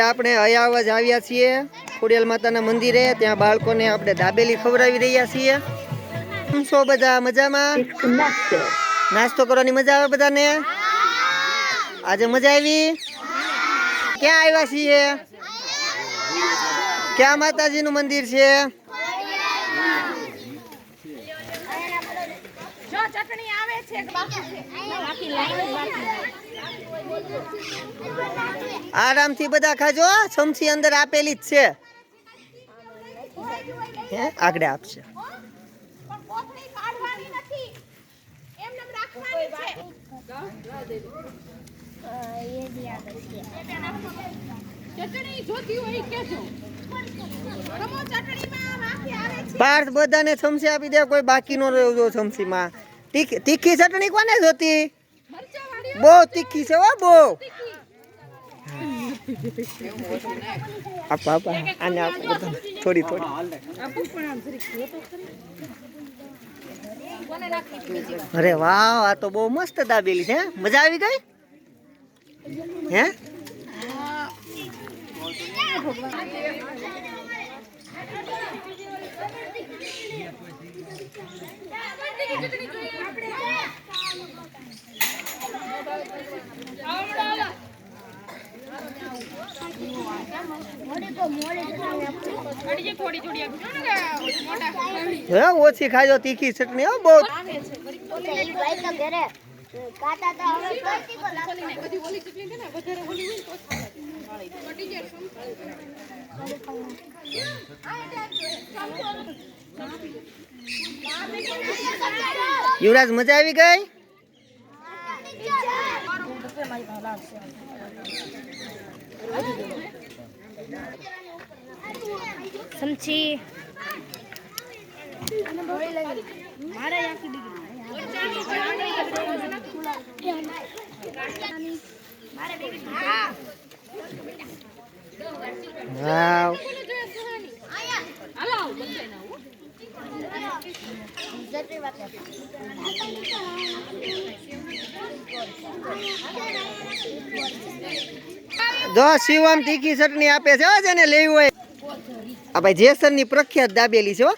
આપણે અયાવજ આવ્યા છીએ ખોડિયાલ માતાના મંદિરે. ત્યાં બાળકોને આપણે દાબેલી ખવડાવી રહ્યા છીએ. કેમ બધા? મજામાં? નાસ્તો કરવાની મજા આવે બધાને? આજે મજા આવી? ક્યાં આવ્યા છીએ? ક્યાં માતાજીનું મંદિર છે? આવે છે આરામથી બધા ખાજો ચમચી અંદર આપેલી જ છે. હે? આગળ આપશે. પાર્થ બધાને ચમચી આપી દે, કોઈ બાકી નો રહ્યો ચમચીમાં તીખી ચટણી કોને જોતી? બહુ તીખી છે, હો, બહુ. આપા આપા. આને આપો. બધાને થોડી થોડી. અરે વાહ, આ તો બહુ મસ્ત દાબેલી છે? મજા આવી ગઈ? હે? હે ઓછી ખાજો તીખી ચટણી હો બહુ. યુવરાજ મજા આવી ગઈ? સમછી વાવ. જો શિવમ તીખી ચટણી આપે છે જેને લેવી હોય આ ભાઈ જેસરની પ્રખ્યાત દાબેલી છે હો.